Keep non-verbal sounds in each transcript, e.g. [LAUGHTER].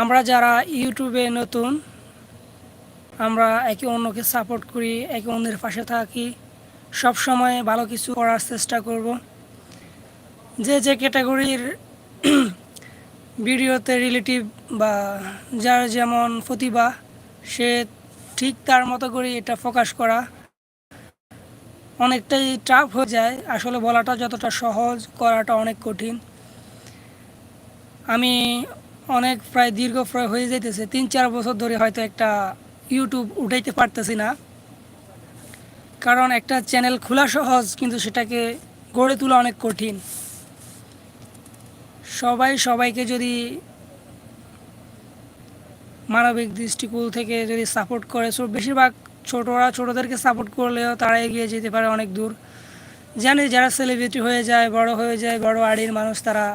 আমরা যারা ইউটিউবে নতুন, আমরা একে অন্যকে সাপোর্ট করি, একে অন্যের পাশে থাকি, সব সময় ভালো কিছু করার চেষ্টা করব। যে যে ক্যাটাগরির [CLEARS THROAT] ভিডিওতে রিলেটিভ বা যার যেমন প্রতিভা, সে ঠিক তার মতো করে এটা ফোকাস করা অনেকটাই টাফ হয়ে যায়। আসলে বলাটা যতটা সহজ, করাটা অনেক কঠিন। আমি অনেক প্রায় দীর্ঘ প্রায় হয়ে যাইতেছে। তিন, চার বছর ধরে হয়তো একটা ইউটিউব উঠাইতে পারতেছি না। কারণ একটা চ্যানেল খোলা সহজ, কিন্তু সেটাকে গড়ে তোলা অনেক কঠিন। সবাই সবাইকে যদি মানবিক দৃষ্টিকোণ থেকে যদি সাপোর্ট করে সো বেশিরভাগ ছোটরা ছোটদেরকে সাপোর্ট করলেও তারা এগিয়ে যেতে পারে অনেক দূর। জানি যারা সেলিব্রিটি হয়ে যায়, বড় হয়ে যায়, বড় আড়ির মানুষ, তারা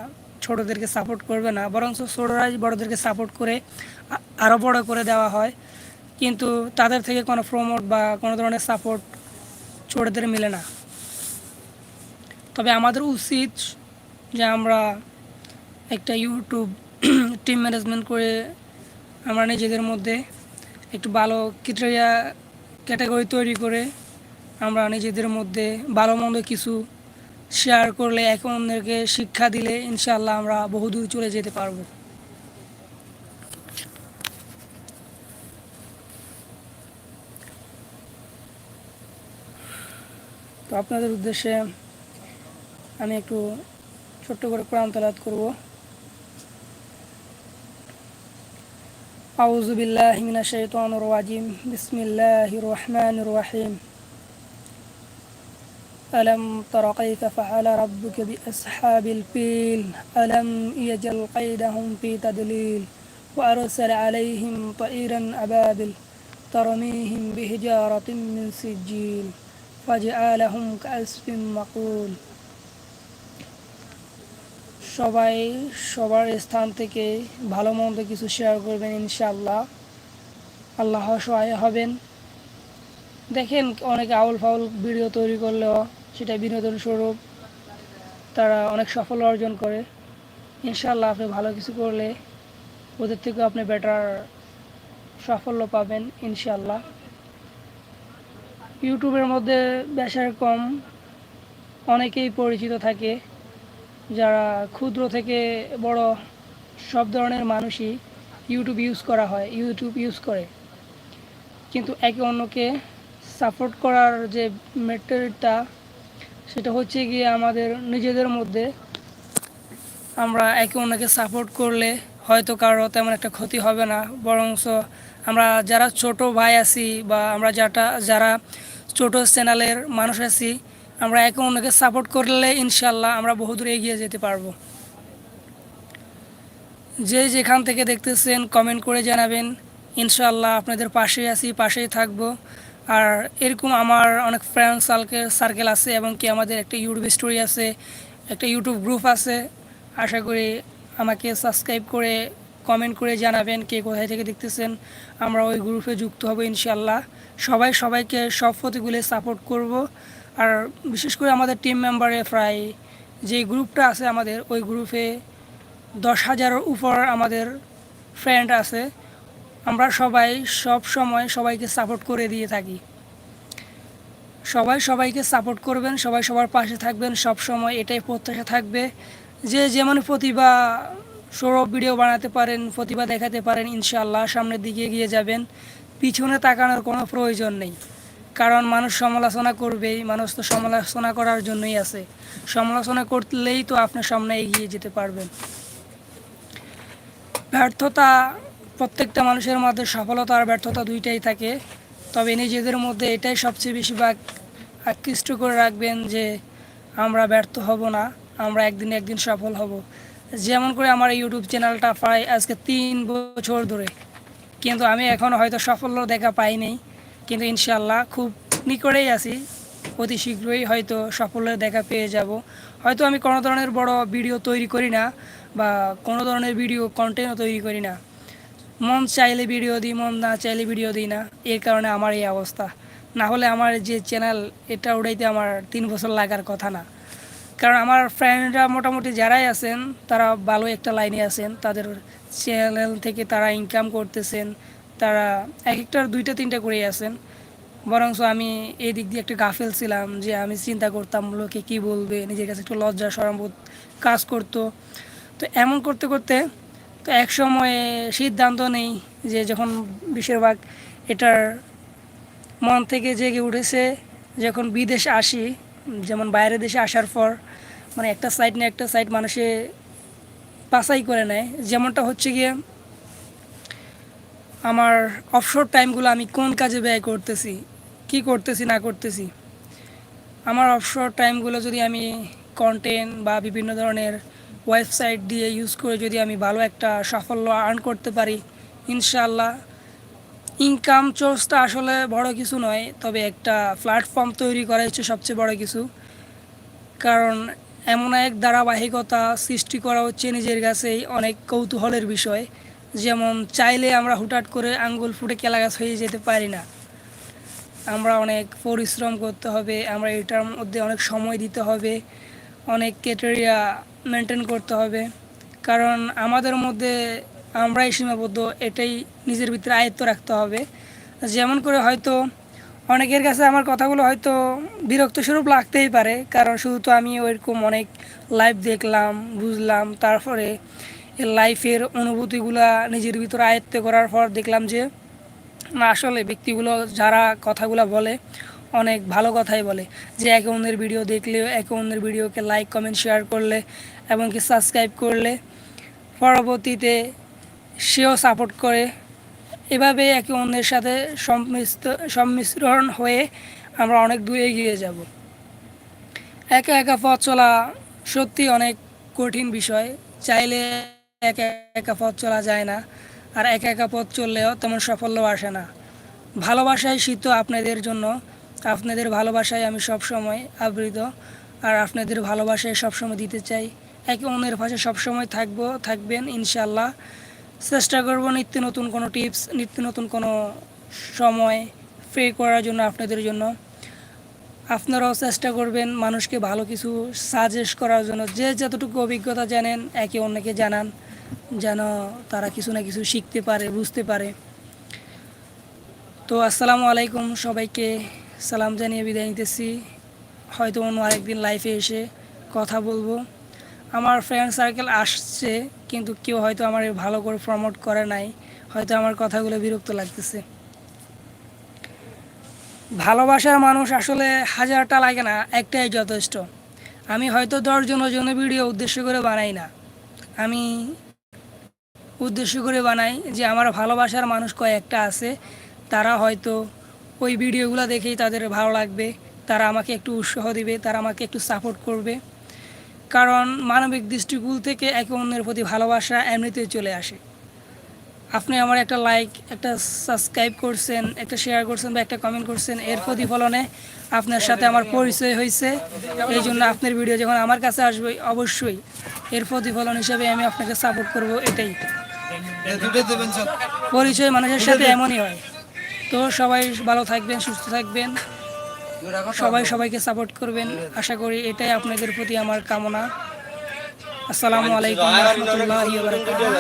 ছোটদেরকে সাপোর্ট করবে না বরং ছোটরাই বড়দেরকে সাপোর্ট করে আরও বড় করে দেওয়া হয়। কিন্তু তাদের থেকে কোনো প্রমোট বা কোনো ধরনের সাপোর্ট ছোটদের মিলে না। তবে আমাদের উচিত যে আমরা একটা ইউটিউব টিম ম্যানেজমেন্ট করে আমরা নিজেদের মধ্যে একটু ভালো ক্রিটেরিয়া ক্যাটাগরি তৈরি করে আমরা নিজেদের মধ্যে ভালো মন্দ কিছু শেয়ার করলে একে অন্যকে শিক্ষা দিলে ইনশাল্লাহ আমরা বহুদূর চলে যেতে পারব। তো আপনাদের উদ্দেশ্যে আমি একটু ছোট্ট করে কোরআন তালাত করব। আউজুবিল্লাহ মিনা শৈতানুর রাজিম। বিসমিল্লাহির রহমানির রহিম। ألم تر كيف فعل ربك بأصحاب الفيل ألم يجل قيدهم في تدليل وأرسل عليهم طيرا أبابل ترميهم بحجارة من سجيل فجعلهم كأسف مقول সবাই সবার স্থান থেকে ভালো মন্দ কিছু শেয়ার করবেন ইনশাআল্লাহ আল্লাহ সহায় হবেন দেখেন অনেক আউল ফাউল ভিডিও তৈরি করলেও সেটা বিনোদন স্বরূপ। তারা অনেক সফল অর্জন করে। ইনশাল্লাহ আপনি ভালো কিছু করলে ওদের থেকেও আপনি বেটার সাফল্য পাবেন ইনশাল্লাহ ইউটিউবের মধ্যে বেশার কম অনেকেই পরিচিত থাকে। যারা ক্ষুদ্র থেকে বড় সব ধরনের মানুষই ইউটিউব ইউজ করা হয়, ইউটিউব ইউজ করে। কিন্তু একে অন্যকে সাপোর্ট করার যে মেটেরিয়ালটা সেটা হচ্ছে গিয়ে আমাদের নিজেদের মধ্যে আমরা একে অন্যকে সাপোর্ট করলে হয়তো কারও তেমন একটা ক্ষতি হবে না। বরংস আমরা যারা ছোট ভাই আছি বা আমরা যারা যারা ছোট চ্যানেলের মানুষ আছি, আমরা একে অন্যকে সাপোর্ট করলে ইনশাল্লাহ আমরা বহুদূর এগিয়ে যেতে পারব। যে যেখান থেকে দেখতেছেন কমেন্ট করে জানাবেন। ইনশাল্লাহ আপনাদের পাশেই আছি, পাশেই থাকব। আর এরকম আমার অনেক ফ্রেন্ড সার্কেল সার্কেল আছে এবং কি আমাদের একটা ইউটিউব স্টোরি আছে, একটা ইউটিউব গ্রুপ আছে। আশা করি আমাকে সাবস্ক্রাইব করে কমেন্ট করে জানাবেন কে কোথায় থেকে দেখতেছেন। আমরা ওই গ্রুপে যুক্ত হব ইনশাল্লাহ সবাই সবাইকে সব প্রতিগুলো সাপোর্ট করব। আর বিশেষ করে আমাদের টিম মেম্বারে প্রায় যে গ্রুপটা আছে আমাদের, ওই গ্রুপে দশ হাজারের উপর আমাদের ফ্রেন্ড আছে। আমরা সবাই সব সময় সবাইকে সাপোর্ট করে দিয়ে থাকি। সবাই সবাইকে সাপোর্ট করবেন, সবাই সবার পাশে থাকবেন, সব সময় এটাই প্রত্যাশা থাকবে যে যেমন প্রতিভা সৌরভ ভিডিও বানাতে পারেন, প্রতিভা দেখাতে পারেন, ইনশাআল্লাহ সামনের দিকে এগিয়ে যাবেন। পিছনে তাকানোর কোনো প্রয়োজন নেই। কারণ মানুষ সমালোচনা করবেই, মানুষ তো সমালোচনা করার জন্যই আছে। সমালোচনা করলেই তো আপনার সামনে এগিয়ে যেতে পারবেন। ব্যর্থতা প্রত্যেকটা মানুষের মধ্যে সফলতা আর ব্যর্থতা দুইটাই থাকে। তবে নিজেদের মধ্যে এটাই সবচেয়ে বেশি বেশিরভাগ আকৃষ্ট করে রাখবেন যে আমরা ব্যর্থ হব না, আমরা একদিন একদিন সফল হব। যেমন করে আমার ইউটিউব চ্যানেলটা প্রায় আজকে তিন বছর ধরে। কিন্তু আমি এখনও হয়তো সাফল্য দেখা পাইনি কিন্তু ইনশাল্লাহ খুব নিকটেই আছি। অতি শীঘ্রই হয়তো সাফল্যের দেখা পেয়ে যাব। হয়তো আমি কোনো ধরনের বড় ভিডিও তৈরি করি না বা কোনো ধরনের ভিডিও কন্টেন্টও তৈরি করি না। মন চাইলে ভিডিও দিই, মন না চাইলে ভিডিও দিই না। এর কারণে আমার এই অবস্থা। না হলে আমার যে চ্যানেল এটা উড়াইতে আমার তিন বছর লাগার কথা না। কারণ আমার ফ্রেন্ডরা মোটামুটি যারাই আছেন, তারা ভালো একটা লাইনে আছেন। তাদের চ্যানেল থেকে তারা ইনকাম করতেছেন। তারা এক একটার দুইটা, তিনটা করেই আছেন। বরঞ্চ আমি এই দিক দিয়ে একটু গাফেল ছিলাম যে আমি চিন্তা করতাম, লোকে কি বলবে? নিজের কাছে একটু লজ্জা সরম্বোধ কাজ করতো। তো এমন করতে করতে তো এক সময়ে সিদ্ধান্ত নেই যে যখন বেশিরভাগ এটার মন থেকে জেগে উঠেছে, যখন বিদেশে আসি, যেমন বাইরের দেশে আসার পর মানে একটা সাইড নিয়ে একটা সাইড মানুষে বাছাই করে নেয়। যেমনটা হচ্ছে গিয়ে আমার অবসর টাইমগুলো আমি কোন কাজে ব্যয় করতেছি, কি করতেছি, না করতেছি। আমার অবসর টাইমগুলো যদি আমি কন্টেন্ট বা বিভিন্ন ধরনের ওয়েবসাইট দিয়ে ইউজ করে যদি আমি ভালো একটা সাফল্য আর্ন করতে পারি ইনশাল্লাহ ইনকাম সোর্সটা আসলে বড় কিছু নয়, তবে একটা প্ল্যাটফর্ম তৈরি করা হচ্ছে সবচেয়ে বড় কিছু। কারণ এমন এক ধারাবাহিকতা সৃষ্টি করা হচ্ছে নিজের কাছেই অনেক কৌতূহলের বিষয়। যেমন, চাইলে আমরা হুটাট করে আঙ্গুল ফুটে কেলা গাছ হয়ে যেতে পারি না। আমরা অনেক পরিশ্রম করতে হবে, আমরা এটার মধ্যে অনেক সময় দিতে হবে। অনেক ক্যাটেরিয়া মেনটেন করতে হবে। কারণ আমাদের মধ্যে আমরাই সীমাবদ্ধ, এটাই নিজের ভিতরে আয়ত্ত রাখতে হবে। যেমন করে হয়তো অনেকের কাছে আমার কথাগুলো হয়তো বিরক্ত স্বরূপ লাগতেই পারে, কারণ শুধু তো আমি ওইরকম অনেক লাইভ দেখলাম, বুঝলাম, তারপরে লাইফের অনুভূতিগুলা নিজের ভিতরে আয়ত্ত করার পর দেখলাম যে আসলে ব্যক্তিগুলো যারা কথাগুলো বলে অনেক ভালো কথাই বলে যে একে অন্যের ভিডিও দেখলেও একে অন্যের ভিডিওকে লাইক কমেন্ট শেয়ার করলে এবং কি সাবস্ক্রাইব করলে পরবর্তীতে সেও সাপোর্ট করে। এভাবে একে অন্যের সাথে সম্মিশ্র সম্মিশ্রণ হয়ে আমরা অনেক দূরে এগিয়ে যাব। একা একা পথ চলা সত্যি অনেক কঠিন বিষয়। চাইলে একা একা পথ চলা যায় না আর একা একা পথ চললেও তেমন সাফল্য আসে না। ভালোবাসায় শীত আপনাদের জন্য। আপনাদের ভালোবাসায় আমি সব সময় আবৃত, আর আপনাদের ভালোবাসায় সবসময় দিতে চাই। একে অন্যের পাশে সবসময় থাকব, থাকবেন ইনশাল্লাহ চেষ্টা করব নিত্য নতুন কোনো টিপস, নিত্য নতুন কোনো সময় ফ্রি করার জন্য আপনাদের জন্য। আপনারাও চেষ্টা করবেন মানুষকে ভালো কিছু সাজেস্ট করার জন্য। যে যতটুকু অভিজ্ঞতা জানেন, একে অন্যকে জানান, যেন তারা কিছু না কিছু শিখতে পারে, বুঝতে পারে। তো আসসালামু আলাইকুম সবাইকে। সালাম জানিয়ে বিদায় নিতেছি। হয়তো অন্য আরেকদিন লাইফে এসে কথা বলব। আমার ফ্রেন্ড সার্কেল আসছে, কিন্তু কেউ হয়তো আমার ভালো করে প্রমোট করে নাই। হয়তো আমার কথাগুলো বিরক্ত লাগতেছে। ভালোবাসার মানুষ আসলে হাজারটা লাগে না, একটাই যথেষ্ট। আমি হয়তো দশজনের জন্য ভিডিও উদ্দেশ্য করে বানাই না। আমি উদ্দেশ্য করে বানাই যে আমার ভালোবাসার মানুষ কয়েকটা আছে, তারা হয়তো ওই ভিডিওগুলো দেখেই তাদের ভালো লাগবে। তারা আমাকে একটু উৎসাহ দিবে তারা আমাকে একটু সাপোর্ট করবে। কারণ মানবিক দৃষ্টিকোণ থেকে একে অন্যের প্রতি ভালোবাসা এমনিতেই চলে আসে। আপনি আমার একটা লাইক একটা সাবস্ক্রাইব করছেন একটা শেয়ার করছেন বা একটা কমেন্ট করছেন এর প্রতিফলনে আপনার সাথে আমার পরিচয় হয়েছে। এই জন্য আপনার ভিডিও যখন আমার কাছে আসবে অবশ্যই এর প্রতিফলন হিসেবে আমি আপনাকে সাপোর্ট করব এটাই। পরিচয় মানুষের সাথে এমনই হয়। তো সবাই ভালো থাকবেন, সুস্থ থাকবেন। সবাই সবাইকে সাপোর্ট করবেন। আশা করি এটাই আপনাদের প্রতি আমার কামনা। আসসালামু আলাইকুম রহমতুল্লাহি ওয়া বারাকাতুহু।